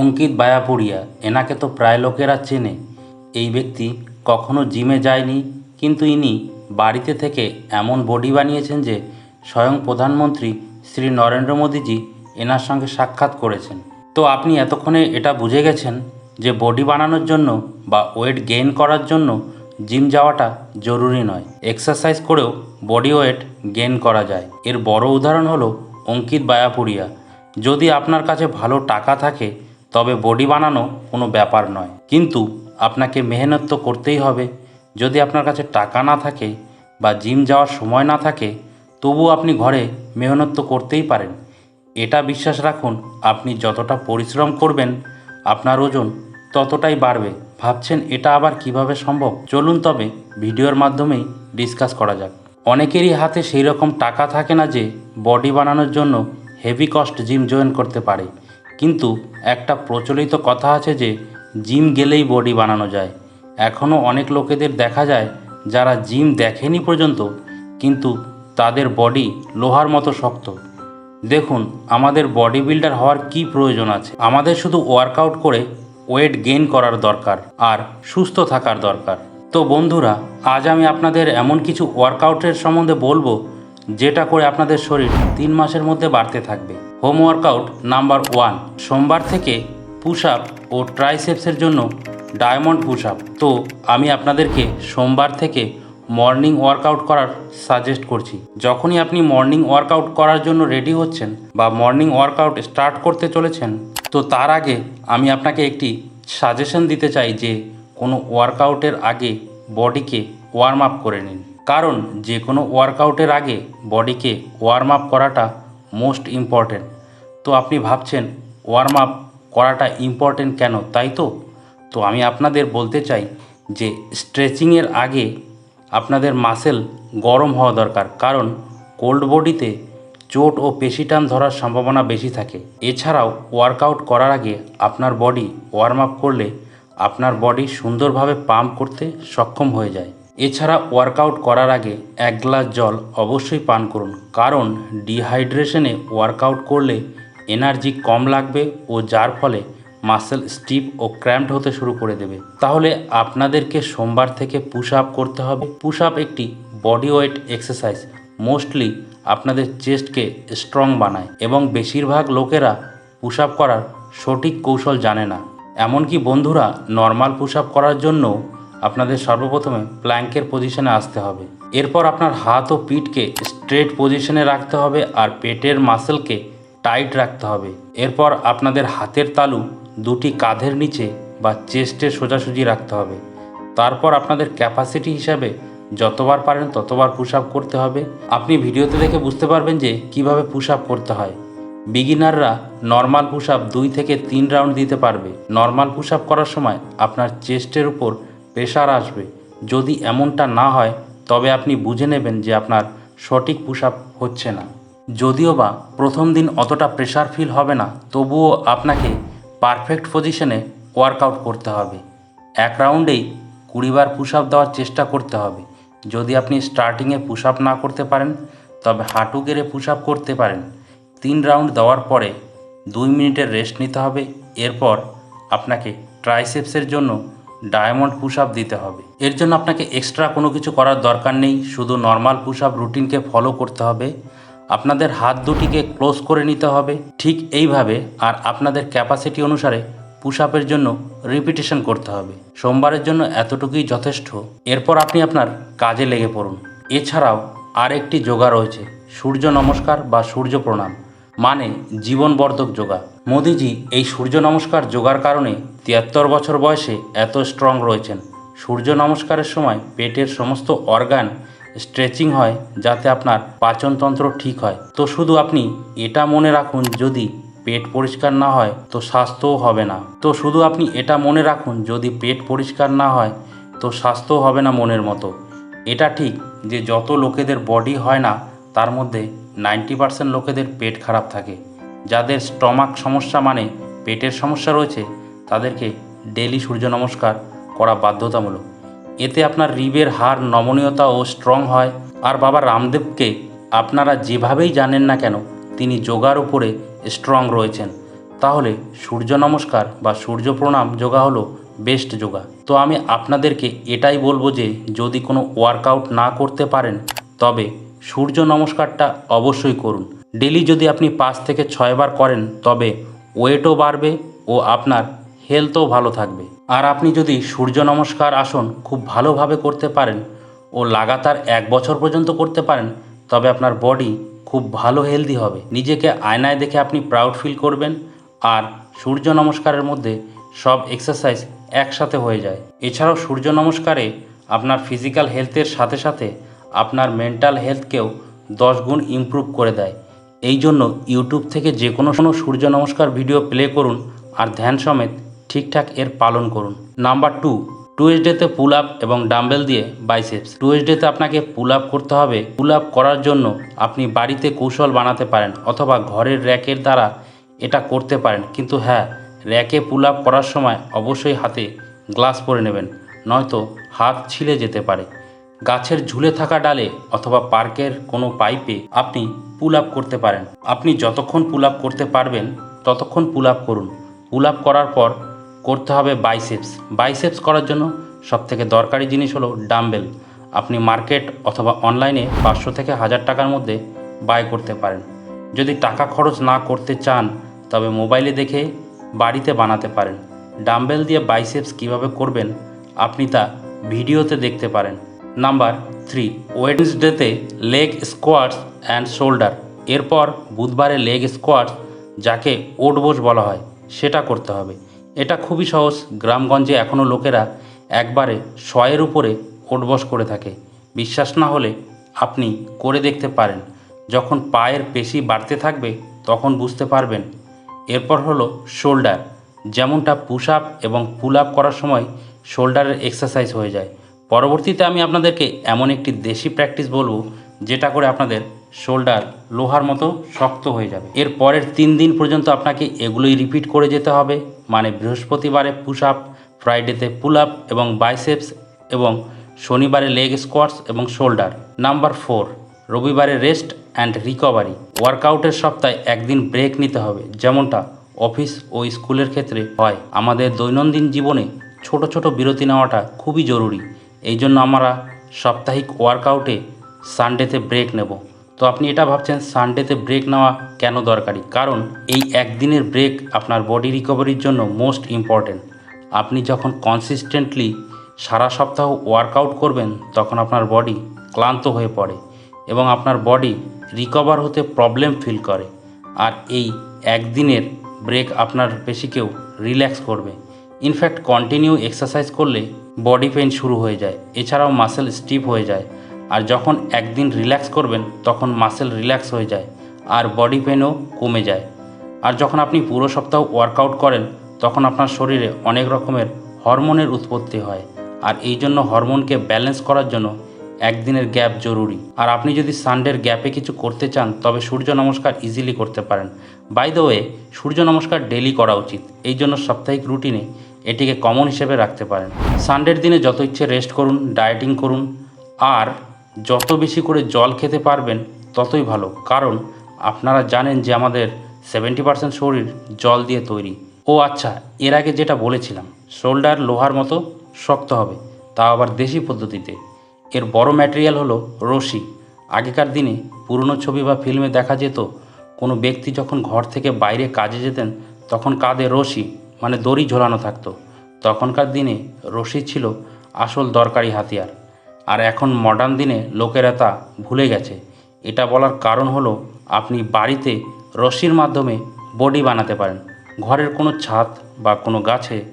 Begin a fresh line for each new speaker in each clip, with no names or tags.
অঙ্কিত বায়াপুরিয়া এনাকে তো প্রায় লোকেরা চেনে। এই ব্যক্তি কখনো জিমে যায়নি, কিন্তু ইনি বাড়িতে থেকে এমন বডি বানিয়েছেন যে, স্বয়ং প্রধানমন্ত্রী শ্রী নরেন্দ্র মোদীজি এনার সঙ্গে সাক্ষাৎ করেছেন। তো আপনি এতক্ষণে এটা বুঝে গেছেন যে, বডি বানানোর জন্য বা ওয়েট গেইন করার জন্য জিম যাওয়াটা জরুরি নয়। এক্সারসাইজ করেও বডি ওয়েট গেইন করা যায়। এর বড় উদাহরণ হলো অঙ্কিত বায়াপুরিয়া যদি আপনার কাছে ভালো টাকা থাকে তবে বডি বানানো কোনো ব্যাপার নয়। কিন্তু আপনাকে মেহনত তো করতেই হবে। যদি আপনার কাছে টাকা না থাকে বা জিম যাওয়ার সময় না থাকে, তবু আপনি ঘরে মেহনত তো করতেই পারেন। এটা বিশ্বাস রাখুন, আপনি যতটা পরিশ্রম করবেন, আপনার ওজন ততটাই বাড়বে। ভাবছেন এটা আবার কীভাবে সম্ভব? চলুন তবে ভিডিওর মাধ্যমেই ডিসকাস করা যাক। অনেকেরই হাতে সেই রকম টাকা থাকে না যে বডি বানানোর জন্য হেভি কস্ট জিম জয়েন করতে পারে। কিন্তু একটা প্রচলিত কথা আছে যে, জিম গেলেই বডি বানানো যায়। এখনও অনেক লোকেদের দেখা যায় যারা জিম দেখেনি পর্যন্ত, কিন্তু তাদের বডি লোহার মতো শক্ত। দেখুন, আমাদের বডি বিল্ডার হওয়ার কি প্রয়োজন আছে? আমাদের শুধু ওয়ার্কআউট করে ওয়েট গেইন করার দরকার আর সুস্থ থাকার দরকার। তো বন্ধুরা, আজ আমি আপনাদের এমন কিছু ওয়ার্কআউটের সম্বন্ধে বলব যেটা করে আপনাদের শরীর তিন মাসের মধ্যে বাড়তে থাকবে। Home workout number one. সোমবার থেকে পুশ আপ ও ট্রাইসেপসের জন্য ডায়মন্ড পুশ আপ। তো আমি আপনাদেরকে সোমবার থেকে মর্নিং ওয়ার্কআউট করার সাজেস্ট করছি। যখনই আপনি মর্নিং ওয়ার্কআউট করার জন্য রেডি হচ্ছেন বা মর্নিং ওয়ার্কআউট স্টার্ট করতে চলেছেন, তো তার আগে আমি আপনাকে একটি সাজেশন দিতে চাই যে কোনো ওয়ার্কআউটের আগে বডিকে ওয়ার্ম আপ করে নিন। কারণ যে কোনো ওয়ার্কআউটের আগে বডিকে ওয়ার্ম আপ করাটা মোস্ট ইম্পর্ট্যান্ট তো আপনি ভাবছেন ওয়ার্ম আপ করাটা ইম্পর্ট্যান্ট কেন, তাই তো? তো আমি আপনাদের বলতে চাই যে স্ট্রেচিংয়ের আগে আপনাদের মাসেল গরম হওয়া দরকার, কারণ কোল্ড বডিতে চোট ও পেশি টান ধরার সম্ভাবনা বেশি থাকে। এছাড়াও ওয়ার্কআউট করার আগে আপনার বডি ওয়ার্ম আপ করলে আপনার বডি সুন্দরভাবে পাম্প করতে সক্ষম হয়ে যায়। এছাড়া ওয়ার্কআউট করার আগে এক গ্লাস জল অবশ্যই পান করুন। কারণ ডিহাইড্রেশনে ওয়ার্কআউট করলে এনার্জি কম লাগবে ও যার ফলে মাসেল স্টিপ ও ক্র্যাম্পড হতে শুরু করে দেবে। তাহলে আপনাদেরকে সোমবার থেকে পুশ আপ করতে হবে। পুশ আপ একটি বডি ওয়েট এক্সারসাইজ মোস্টলি আপনাদের চেস্টকে স্ট্রং বানায় এবং বেশিরভাগ লোকেরা পুশ আপ করার সঠিক কৌশল জানে না। এমনকি বন্ধুরা নর্মাল পুশ আপ করার জন্য আপনাদের সর্বপ্রথমে প্ল্যাঙ্কের পজিশনে আসতে হবে। এরপর আপনার হাত ও পিঠকে স্ট্রেট পজিশনে রাখতে হবে আর পেটের মাসেলকে টাইট রাখতে হবে। এরপর আপনাদের হাতের তালু দুটি কাঁধের নিচে বা চেস্টের সোজাসুজি রাখতে হবে। তারপর আপনাদের ক্যাপাসিটি হিসাবে যতবার পারেন ততবার পুশ আপ করতে হবে। আপনি ভিডিওতে দেখে বুঝতে পারবেন যে কীভাবে পুশ আপ করতে হয়। বিগিনাররা নর্মাল পুশ আপ দুই থেকে তিন রাউন্ড দিতে পারবে। নর্মাল পুশ আপ করার সময় আপনার চেস্টের উপর প্রেশার আসবে। যদি এমনটা না হয়, তবে আপনি বুঝে নেবেন যে আপনার সঠিক পুশ হচ্ছে না। যদিও বা প্রথম দিন অতটা প্রেশার ফিল হবে না, তবুও আপনাকে পারফেক্ট পজিশনে ওয়ার্কআউট করতে হবে। এক রাউন্ডেই কুড়িবার পুশ আপ দেওয়ার চেষ্টা করতে হবে। যদি আপনি স্টার্টিংয়ে পুশ আপ না করতে পারেন, তবে হাঁটু গেড়ে পুশ আপ করতে পারেন। তিন রাউন্ড দেওয়ার পরে দুই মিনিটের রেস্ট নিতে হবে। এরপর আপনাকে ট্রাইসেপসের জন্য ডায়মন্ড পুশ আপ দিতে হবে। এর জন্য আপনাকে এক্সট্রা কোনো কিছু করার দরকার নেই, শুধু নর্মাল পুশ আপ রুটিনকে ফলো করতে হবে। আপনাদের হাত দুটিকে ক্লোজ করে নিতে হবে, ঠিক এইভাবে, আর আপনাদের ক্যাপাসিটি অনুসারে পুশ আপের জন্য রিপিটেশন করতে হবে। সোমবারের জন্য এতটুকুই যথেষ্ট। এরপর আপনি আপনার কাজে লেগে পড়ুন। এছাড়াও আর একটি যোগা রয়েছে, সূর্য নমস্কার বা সূর্য প্রণাম মানে জীবনবর্ধক যোগা। মোদিজি এই সূর্য নমস্কার যোগার কারণে তিয়াত্তর বছর বয়সে এত স্ট্রং রয়েছেন। সূর্য নমস্কারের সময় পেটের সমস্ত অর্গান স্ট্রেচিং হয় যাতে আপনার পাচনতন্ত্র ঠিক হয়। তো শুধু আপনি এটা মনে রাখুন, যদি পেট পরিষ্কার না হয় তো স্বাস্থ্যও হবে না। তো শুধু আপনি এটা মনে রাখুন, যদি পেট পরিষ্কার না হয় তো স্বাস্থ্যও হবে না মনের মতো। এটা ঠিক যে যত লোকেদের বডি হয় না, তার মধ্যে নাইনটি পার্সেন্ট লোকেদের পেট খারাপ থাকে। যাদের স্টমাক সমস্যা মানে পেটের সমস্যা রয়েছে তাদেরকে ডেলি সূর্য নমস্কার করা বাধ্যতামূলক। এতে আপনার রিবের হার নমনীয়তা ও স্ট্রং হয়। আর বাবা রামদেবকে আপনারা যেভাবেই জানেন না কেন, তিনি যোগার উপরে স্ট্রং রয়েছেন। তাহলে সূর্য নমস্কার বা সূর্য প্রণাম যোগা হলো বেস্ট যোগা। তো আমি আপনাদেরকে এটাই বলব যে, যদি কোনো ওয়ার্কআউট না করতে পারেন, তবে সূর্য নমস্কারটা অবশ্যই করুন। ডেলি যদি আপনি পাঁচ থেকে ছয়বার করেন, তবে ওয়েটও বাড়বে ও আপনার হেলথও ভালো থাকবে। আর আপনি যদি সূর্য নমস্কার আসন খুব ভালোভাবে করতে পারেন ও লাগাতার এক বছর পর্যন্ত করতে পারেন, তবে আপনার বডি খুব ভালো হেলদি হবে। নিজেকে আয়নায় দেখে আপনি প্রাউড ফিল করবেন আর সূর্য নমস্কারের মধ্যে সব এক্সারসাইজ একসাথে হয়ে যায়। এছাড়াও সূর্য নমস্কারে আপনার ফিজিক্যাল হেলথের সাথে সাথে আপনার মেন্টাল হেলথকেও দশ গুণ ইমপ্রুভ করে দেয়। এই জন্য ইউটিউব থেকে যে কোনো সূর্য নমস্কার ভিডিও প্লে করুন আর ধ্যান সমেত ঠিকঠাক এর পালন করুন। নাম্বার টু টুয়েস ডেতে পুল আপ এবং ডাম্বেল দিয়ে বাইসেপস টুয়েস ডেতে আপনাকে পুল আপ করতে হবে। পুল আপ করার জন্য আপনি বাড়িতে কৌশল বানাতে পারেন অথবা ঘরের র্যাকের দ্বারা এটা করতে পারেন। কিন্তু হ্যাঁ র্যাকে পুল আপ করার সময় অবশ্যই হাতে গ্লাস পরে নেবেন, নয়তো হাত ছিলে যেতে পারে। গাছের ঝুলে থাকা ডালে অথবা পার্কের কোনো পাইপে আপনি পুল আপ করতে পারেন। আপনি যতক্ষণ পুল আপ করতে পারবেন, ততক্ষণ পুল আপ করুন। পুল আপ করার পর করতে হবে বাইসেপস বাইসেপস করার জন্য সবথেকে দরকারি জিনিস হলো ডাম্বেল আপনি মার্কেট অথবা অনলাইনে পাঁচশো থেকে হাজার টাকার মধ্যে বাই করতে পারেন। যদি টাকা খরচ না করতে চান, তবে মোবাইলে দেখে বাড়িতে বানাতে পারেন। ডাম্বেল দিয়ে বাইসেপস কীভাবে করবেন, আপনি তা ভিডিওতে দেখতে পারেন। নাম্বার থ্রি ওয়েডনেসডেতে লেগ স্কোয়াটস অ্যান্ড শোল্ডার এরপর বুধবারে লেগ স্কোয়াটস যাকে ওটবোস বলা হয়, সেটা করতে হবে। এটা খুবই সহজ। গ্রামগঞ্জে এখনও লোকেরা একবারে শয়ের উপরে ওটবস করে থাকে। বিশ্বাস না হলে আপনি করে দেখতে পারেন। যখন পায়ের পেশি বাড়তে থাকবে, তখন বুঝতে পারবেন। এরপর হলো শোল্ডার। যেমনটা পুশ আপ এবং পুল আপ করার সময় শোল্ডারের এক্সারসাইজ হয়ে যায়। পরবর্তীতে আমি আপনাদেরকে এমন একটি দেশি প্র্যাকটিস বলব, যেটা করে আপনাদের শোল্ডার লোহার মতো শক্ত হয়ে যাবে। এর পরের তিন দিন পর্যন্ত আপনাকে এগুলোই রিপিট করে যেতে হবে। মানে বৃহস্পতিবারে পুশ আপ ফ্রাইডেতে পুল আপ এবং বাইসেপস এবং শনিবারে লেগ স্কোয়াটস এবং শোল্ডার। নাম্বার ফোর, রবিবারে রেস্ট অ্যান্ড রিকভারি। ওয়ার্কআউটের সপ্তাহে একদিন ব্রেক নিতে হবে, যেমনটা অফিস ও স্কুলের ক্ষেত্রে হয়। আমাদের দৈনন্দিন জীবনে ছোট ছোট বিরতি নেওয়াটা খুবই জরুরি। এই জন্য আমরা সাপ্তাহিক ওয়ার্কআউটে সানডেতে ব্রেক নেব। তো আপনি এটা ভাবছেন সানডেতে ব্রেক নেওয়া কেন দরকারি? কারণ এই একদিনের ব্রেক আপনার বডি রিকভারির জন্য মোস্ট ইম্পর্ট্যান্ট আপনি যখন কনসিস্টেন্টলি সারা সপ্তাহ ওয়ার্কআউট করবেন, তখন আপনার বডি ক্লান্ত হয়ে পড়ে এবং আপনার বডি রিকভার হতে প্রবলেম ফিল করে। আর এই একদিনের ব্রেক আপনার পেশিকেও রিল্যাক্স করবে। ইনফ্যাক্ট কন্টিনিউ এক্সারসাইজ করলে বডি পেন শুরু হয়ে যায়। এছাড়াও মাসেল স্টিফ হয়ে যায়। আর যখন একদিন রিল্যাক্স করবেন, তখন মাসেল রিল্যাক্স হয়ে যায় আর বডি পেনও কমে যায়। আর যখন আপনি পুরো সপ্তাহ ওয়ার্কআউট করেন, তখন আপনার শরীরে অনেক রকমের হরমোনের উৎপত্তি হয়। আর এই জন্য হরমোনকে ব্যালেন্স করার জন্য একদিনের গ্যাপ জরুরি। আর আপনি যদি সানডের গ্যাপে কিছু করতে চান, তবে সূর্য নমস্কার ইজিলি করতে পারেন। বাই দ্য ওয়ে সূর্য নমস্কার ডেলি করা উচিত। এই জন্য সাপ্তাহিক রুটিনে এটিকে কমন হিসেবে রাখতে পারেন। সানডের দিনে যত ইচ্ছে রেস্ট করুন ডায়েটিং করুন। আর যত বেশি করে জল খেতে পারবেন, ততই ভালো। কারণ, আপনারা জানেন যে আমাদের সেভেন্টি পার্সেন্ট শরীর জল দিয়ে তৈরি। ও আচ্ছা এর আগে যেটা বলেছিলাম, শোল্ডার লোহার মতো শক্ত হবে, তা আবার দেশি পদ্ধতিতে। এর বড় ম্যাটেরিয়াল হলো রশি। আগেকার দিনে পুরনো ছবি বা ফিল্মে দেখা যেত, কোনো ব্যক্তি যখন ঘর থেকে বাইরে কাজে যেতেন, তখন কাঁধে রশি মানে দড়ি ঝোলানো থাকতো। তখনকার দিনে রশি ছিল আসল দরকারি হাতিয়ার। আর এখন মডার্ন দিনে লোকেরা তা ভুলে গেছে। এটা বলার কারণ হলো, আপনি বাড়িতে রশির মাধ্যমে বডি বানাতে পারেন। ঘরের কোনো ছাদ বা কোনো গাছে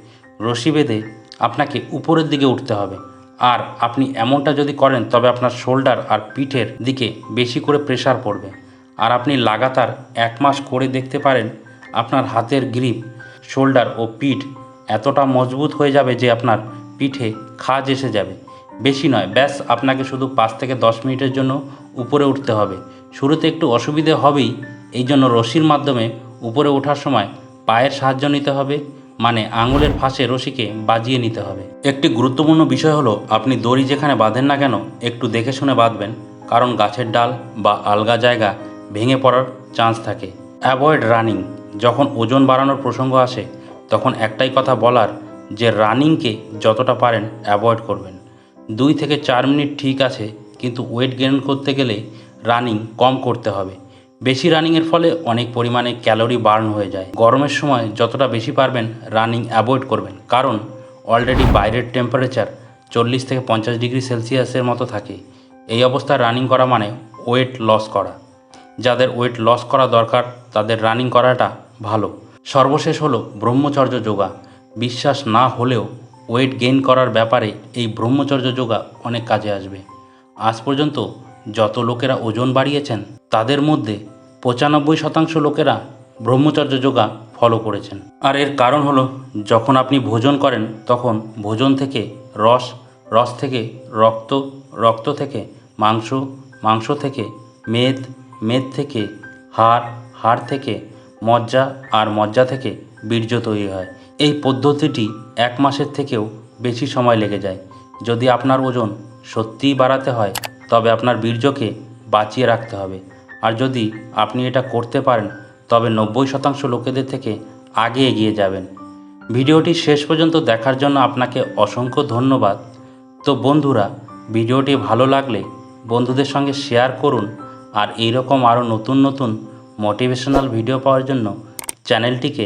রশি বেঁধে আপনাকে উপরের দিকে উঠতে হবে। আর আপনি এমনটা যদি করেন, তবে আপনার শোল্ডার আর পিঠের দিকে বেশি করে প্রেশার পড়বে। আর আপনি লাগাতার এক মাস করে দেখতে পারেন, আপনার হাতের গ্রিপ শোল্ডার ও পিঠ এতটা মজবুত হয়ে যাবে যে আপনার পিঠে খাজ এসে যাবে। বেশি নয়, ব্যাস আপনাকে শুধু পাঁচ থেকে দশ মিনিটের জন্য উপরে উঠতে হবে। শুরুতে একটু অসুবিধে হবেই, এই জন্য রশির মাধ্যমে উপরে ওঠার সময় পায়ের সাহায্য নিতে হবে মানে আঙুলের ফাঁসে রশিকে বাজিয়ে নিতে হবে। একটি গুরুত্বপূর্ণ বিষয় হলো, আপনি দড়ি যেখানে বাঁধেন না কেন, একটু দেখে শুনে বাঁধবেন, কারণ গাছের ডাল বা আলগা জায়গা ভেঙে পড়ার চান্স থাকে। অ্যাভয়েড রানিং যখন ওজন বাড়ানোর প্রসঙ্গ আসে, তখন একটাই কথা বলার, যে রানিংকে যতটা পারেন অ্যাভয়েড করবেন। দুই থেকে চার মিনিট ঠিক আছে, কিন্তু ওয়েট গেন করতে গেলে রানিং কম করতে হবে। বেশি রানিংয়ের ফলে অনেক পরিমাণে ক্যালোরি বার্ন হয়ে যায়। গরমের সময় যতটা বেশি পারবেন রানিং অ্যাভয়েড করবেন, কারণ অলরেডি বাইরের টেম্পারেচার চল্লিশ থেকে পঞ্চাশ ডিগ্রি সেলসিয়াসের মতো থাকে। এই অবস্থায় রানিং করা মানে ওয়েট লস করা। যাদের ওয়েট লস করা দরকার, তাদের রানিং করাটা ভালো। সর্বশেষ হলো ব্রহ্মচর্য যোগা। বিশ্বাস না হলেও ওয়েট গেইন করার ব্যাপারে এই ব্রহ্মচর্য যোগা অনেক কাজে আসবে। আজ পর্যন্ত যত লোকেরা ওজন বাড়িয়েছেন, তাদের মধ্যে পঁচানব্বই শতাংশ লোকেরা ব্রহ্মচর্য যোগা ফলো করেছেন। আর এর কারণ হলো, যখন আপনি ভোজন করেন, তখন ভোজন থেকে রস রস থেকে রক্ত রক্ত থেকে মাংস মাংস থেকে মেদ মেদ থেকে হাড় হাড় থেকে মজ্জা, আর মজ্জা থেকে বীর্য তৈরি হয়। এই পদ্ধতিটি এক মাসের থেকেও বেশি সময় লেগে যায়। যদি আপনার ওজন সত্যিই বাড়াতে হয়, তবে আপনার বীর্যকে বাঁচিয়ে রাখতে হবে। আর যদি আপনি এটা করতে পারেন, তবে নব্বই শতাংশ লোকেদের থেকে আগে এগিয়ে যাবেন। ভিডিওটি শেষ পর্যন্ত দেখার জন্য আপনাকে অসংখ্য ধন্যবাদ। তো বন্ধুরা, ভিডিওটি ভালো লাগলে বন্ধুদের সঙ্গে শেয়ার করুন আর এইরকম আরও নতুন নতুন মোটিভেশনাল ভিডিও পাওয়ার জন্য চ্যানেলটিকে